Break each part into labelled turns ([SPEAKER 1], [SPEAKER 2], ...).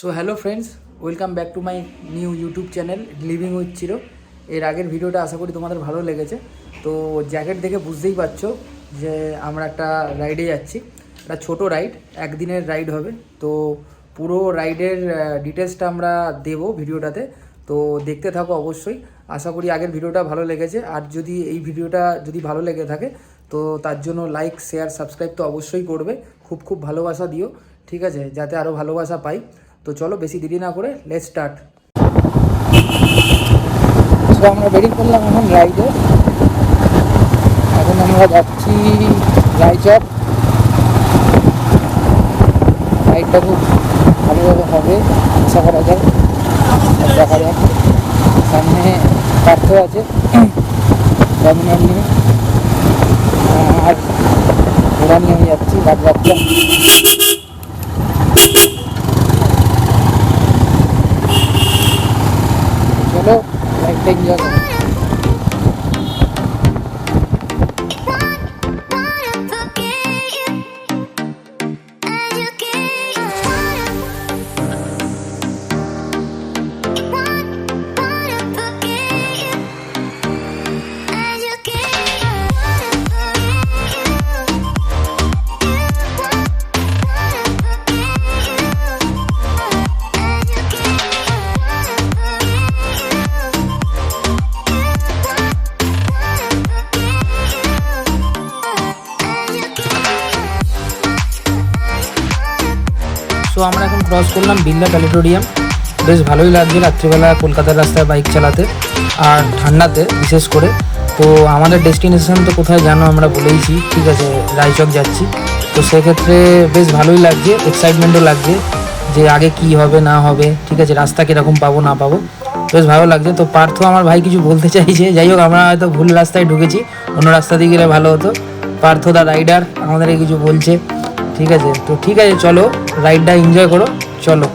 [SPEAKER 1] So hello friends welcome back to my new YouTube channel living with Chiro এর আগের ভিডিওটা আশা করি তোমাদের ভালো লেগেছে। তো জ্যাকেট দেখে বুঝতেই পারছ যে আমরা একটা রাইডে যাচ্ছি। একটা ছোটো রাইড একদিনের রাইড হবে। তো পুরো রাইডের ডিটেলসটা আমরা দেবো ভিডিওটাতে। তো দেখতে থাকো অবশ্যই। আশা করি আগের ভিডিওটা ভালো লেগেছে। আর যদি এই ভিডিওটা যদি ভালো লেগে থাকে, তো তার জন্য লাইক শেয়ার সাবস্ক্রাইব তো অবশ্যই করবে। খুব খুব ভালোবাসা দিও, ঠিক আছে? যাতে আরও ভালোবাসা পাই। তো চলো বেশি দেরি না করে লেট স্টার্ট আমরা বেরিয়ে পড়লাম এখন রাইডে। এখন আমরা যাচ্ছি রায়চক রাইডটা খুব ভালোভাবে হবে, আশা করা যায়। দেখা যাক। সামনে পার্থ আছে। ডমিনার নিয়ে আর ঘোড়া নিয়ে আমি যাচ্ছি, বাদ বাচ্চা চলো লাইফটা এনজয় সো আমরা এখন ক্রস করলাম বিল্লা প্যালেটোরিয়াম। বেশ ভালোই লাগছে রাত্রিবেলা কলকাতার রাস্তায় বাইক চালাতে আর ঠান্ডাতে বিশেষ করে। তো আমাদের ডেস্টিনেশন তো কোথায় জানো আমরা বলেইছি, ঠিক আছে, রায়চক যাচ্ছি। তো সেক্ষেত্রে বেশ ভালোই লাগছে এক্সাইটমেন্টও লাগছে যে আগে কি হবে, না হবে, ঠিক আছে, রাস্তা কীরকম পাবো, না পাবো। বেশ ভালো লাগছে। তো পার্থ আমার ভাই কিছু বলতে চাইছে, যাই হোক, আমরা হয়তো ভুল রাস্তায় ঢুকেছি, অন্য রাস্তা দিয়ে গেলে ভালো হতো। পার্থ দা রাইডার আমাদেরকে কিছু বলছে। ঠিক আছে? তো ঠিক আছে চলো রাইডটা এনজয় করো চলো।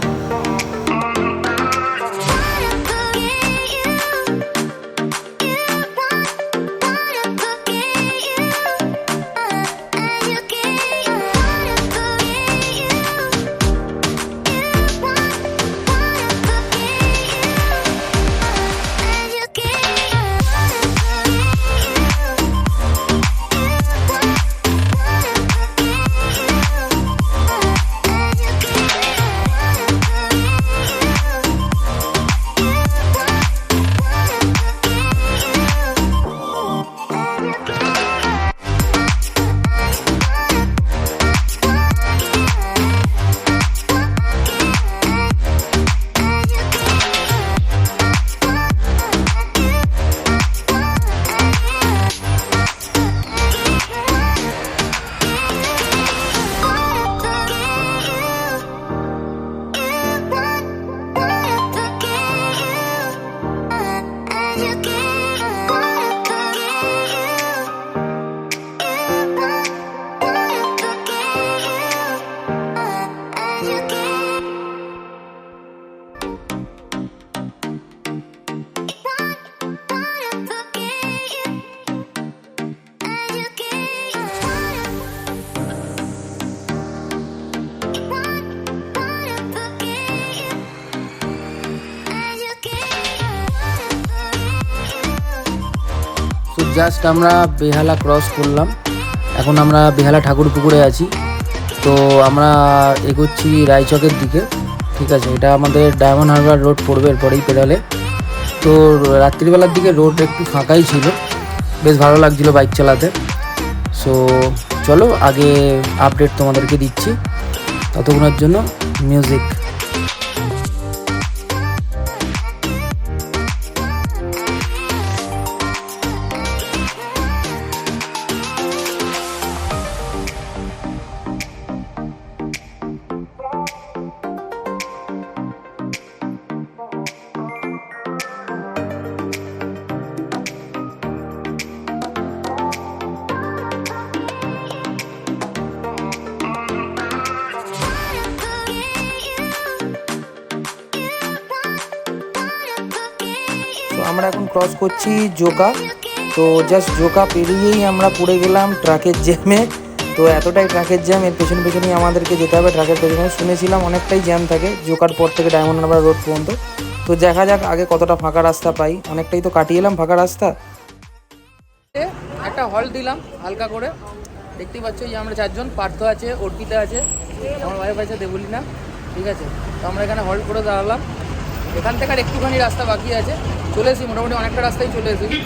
[SPEAKER 1] জাস্ট আমরা বেহালা ক্রস করলাম। এখন আমরা বেহালা ঠাকুর পুকুরে আছি। তো আমরা এগোচ্ছি রায়চকের দিকে। ঠিক আছে, এটা আমাদের ডায়মন্ড হারবার রোড পড়বে এরপরেই পেরোলে। তো রাত্রিবেলার দিকে রোড একটু ফাঁকাই ছিল। বেশ ভালো লাগছিল বাইক চালাতে। সো চলো আগে আপডেট তোমাদেরকে দিচ্ছি। ততক্ষণের জন্য মিউজিক ক্রস করছি জোকা তো জাস্ট জোকা পেরিয়েই আমরা পড়ে গেলাম ট্রাকের জ্যামে তো এতটাই ট্রাকের জ্যাম এর পেছনে পেছনেই আমাদেরকে যেতে হবে ট্রাকের পেছনে। শুনেছিলাম অনেকটাই জ্যাম থাকে জোকার পর থেকে ডায়মন্ড হারবার রোড পর্যন্ত। তো দেখা যাক আগে কতটা ফাঁকা রাস্তা পাই। অনেকটাই তো কাটিয়ে এলাম ফাঁকা রাস্তা। একটা হল দিলাম, হালকা করে। দেখতেই পাচ্ছ যে আমরা চারজন, পার্থ আছে, অর্পিতা আছে। আমার ওয়াইফ আছে, দেবলিনা। ঠিক আছে? তো আমরা এখানে হল্ট করে দাঁড়ালাম। এখান থেকে আর একটুখানি রাস্তা বাকি আছে। চলে এসেছি মোটামুটি অনেকটা রাস্তায় চলে এসেছি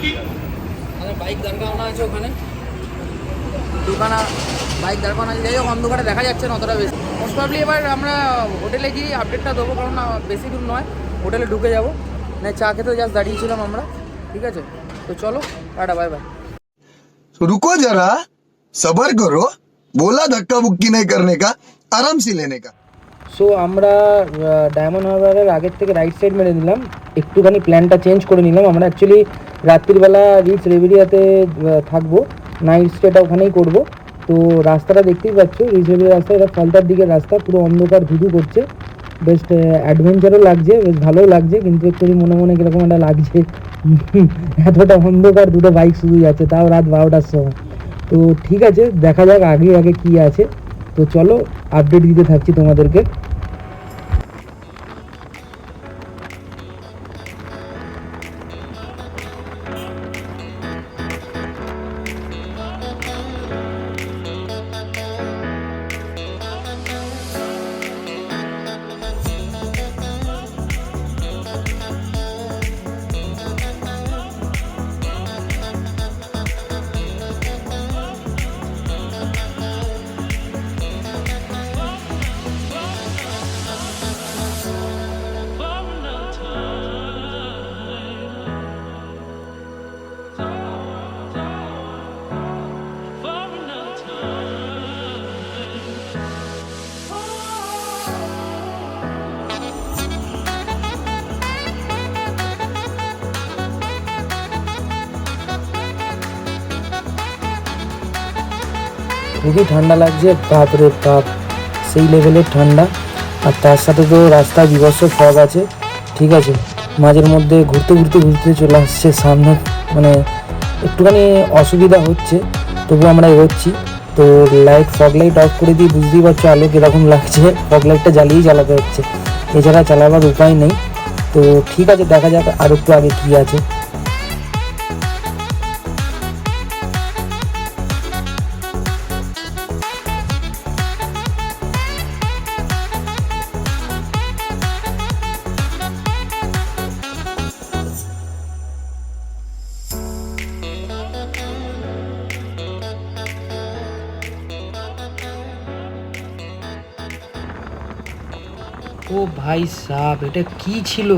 [SPEAKER 1] আমাদের বাইক দাঁড় করানো আছে ওখানে দোকানা বাইক দাঁড় করানো আছে যাই হোক অন্ধকারে দেখা যাচ্ছে না অতটা বেশি মোস্ট প্রবলি এবার আমরা হোটেলে গিয়ে আপডেটটা দেবো কারণ না বেশি দূর নয় হোটেলে ঢুকে যাবো না চা খেতে জাস্ট দাঁড়িয়েছিলাম আমরা ঠিক আছে তো চলো টাটা বাই বাই
[SPEAKER 2] तो रुको जरा सबर करो बोला धक्का बुक्की नहीं करने का आराम से लेने का
[SPEAKER 1] সো আমরা ডায়মন্ড হারবারের আগের থেকে রাইট সাইড মেরে নিলাম। একটুখানি প্ল্যানটা চেঞ্জ করে নিলাম। আমরা অ্যাকচুয়ালি রাত্রিবেলা রিচ রেভিরিয়াতে থাকব। নাইট স্টেটা ওখানেই করব। তো রাস্তাটা দেখতেই পাচ্ছ রিচ রেভিরিয়া রাস্তা, এটা ফলতার দিকের রাস্তা, পুরো অন্ধকার ধুধু করছে। বেশ অ্যাডভেঞ্চারও লাগছে, বেশ ভালোও লাগছে, কিন্তু একটু মনে মনে কীরকম একটা লাগছে, এতটা অন্ধকার দুটো বাইক শুধু যাচ্ছে তাও রাত বারোটার সময়। তো ঠিক আছে, দেখা যাক আগে আগে কি আছে। তো চলো আপডেট দিতে থাকছি তোমাদেরকে। খুবই ঠান্ডা লাগছে রে বাপ সেই লেভেলের ঠান্ডা। আর তার সাথে তো রাস্তায় বিভৎস ফগ আছে, ঠিক আছে? মাঝের মধ্যে ঘুরতে ঘুরতে ঘুরতে চলে আসছে, সামনে মানে একটুখানি অসুবিধা হচ্ছে তবু আমরা এগোচ্ছি। তো লাইট ফগ লাইট অফ করে দিয়ে বুঝতেই পারছ আলো কীরকম লাগছে ফগ লাইটটা জ্বালিয়েই চালাতে হচ্ছে। এছাড়া চালাবার উপায় নেই। তো ঠিক আছে, দেখা যাক আর একটু আগে কী আছে। ও ভাই সাব এটা কি ছিল?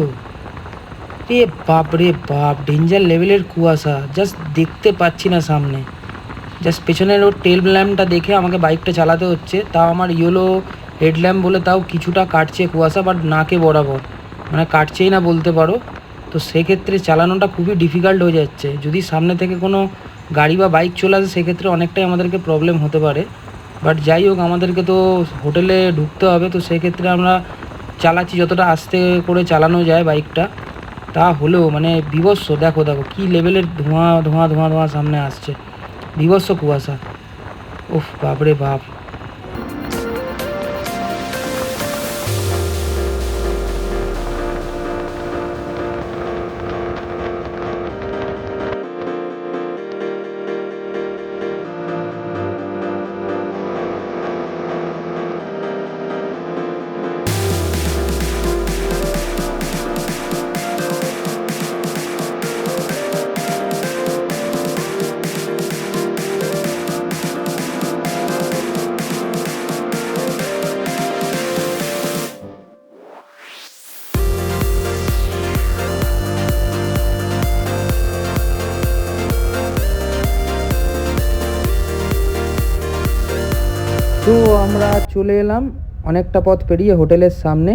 [SPEAKER 1] রে বাপ রে বাপ ডেঞ্জার লেভেলের কুয়াশা। জাস্ট দেখতে পাচ্ছি না সামনে। জাস্ট পেছনের ওর টেল ল্যাম্পটা দেখে আমাকে বাইকটা চালাতে হচ্ছে। তাও আমার ইয়েলো হেডল্যাম্প বলে তাও কিছুটা কাটছে কুয়াশা বাট নাকে বরাবর। মানে কাটছেই না বলতে পারো। তো সেক্ষেত্রে চালানোটা খুবই ডিফিকাল্ট হয়ে যাচ্ছে। যদি সামনে থেকে কোনো গাড়ি বা বাইক চলে আসে, সেক্ষেত্রে অনেকটাই আমাদেরকে প্রবলেম হতে পারে। বাট যাই হোক, আমাদেরকে তো হোটেলে ঢুকতে হবে। তো সেক্ষেত্রে আমরা চালাচ্ছি, যতটা আস্তে করে চালানো যায় বাইকটা, তা হলেও মানে বিভৎস, দেখো দেখো, কি লেভেলের ধোঁয়া ধোঁয়া ধোঁয়া ধোঁয়া সামনে আসছে। বিভৎস কুয়াশা। উফ, বাপরে বাপ। আমরা চলে এলাম অনেকটা পথ পেরিয়ে হোটেলের সামনে।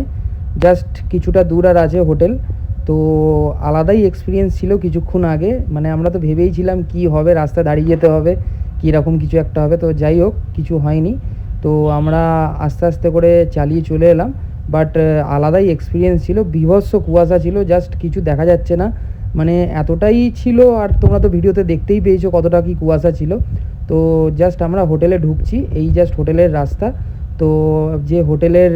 [SPEAKER 1] জাস্ট কিছুটা দূর আর আছে হোটেল। তো আলাদাই এক্সপিরিয়েন্স ছিল কিছুক্ষণ আগে। মানে আমরা তো ভেবেইছিলাম কি হবে রাস্তা দাঁড়িয়ে যেতে হবে কী রকম কিছু একটা হবে। তো যাই হোক, কিছু হয়নি। তো আমরা আস্তে আস্তে করে চালিয়ে চলে এলাম। বাট আলাদাই এক্সপিরিয়েন্স ছিল। বিভৎস কুয়াশা ছিল, জাস্ট কিছু দেখা যাচ্ছে না। মানে এতটাই ছিল, আর তোমরা তো ভিডিওতে দেখতেই পেয়েছ কতটা কি কুয়াশা ছিল। তো জাস্ট আমরা হোটেলে ঢুকছি, এই জাস্ট হোটেলের রাস্তা। তো যে হোটেলের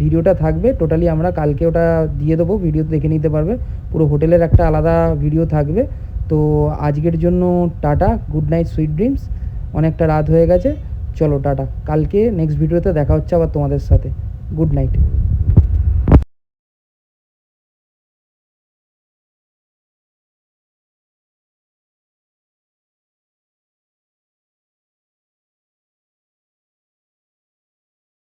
[SPEAKER 1] ভিডিওটা থাকবে টোটালি আমরা কালকে ওটা দিয়ে দেবো ভিডিও দেখে নিতে পারবে। পুরো হোটেলের একটা আলাদা ভিডিও থাকবে। তো আজকের জন্য ta-ta good night sweet dreams অনেকটা রাত হয়ে গেছে। চলো টাটা। কালকে নেক্সট ভিডিওতে দেখা হচ্ছে আবার তোমাদের সাথে। Good night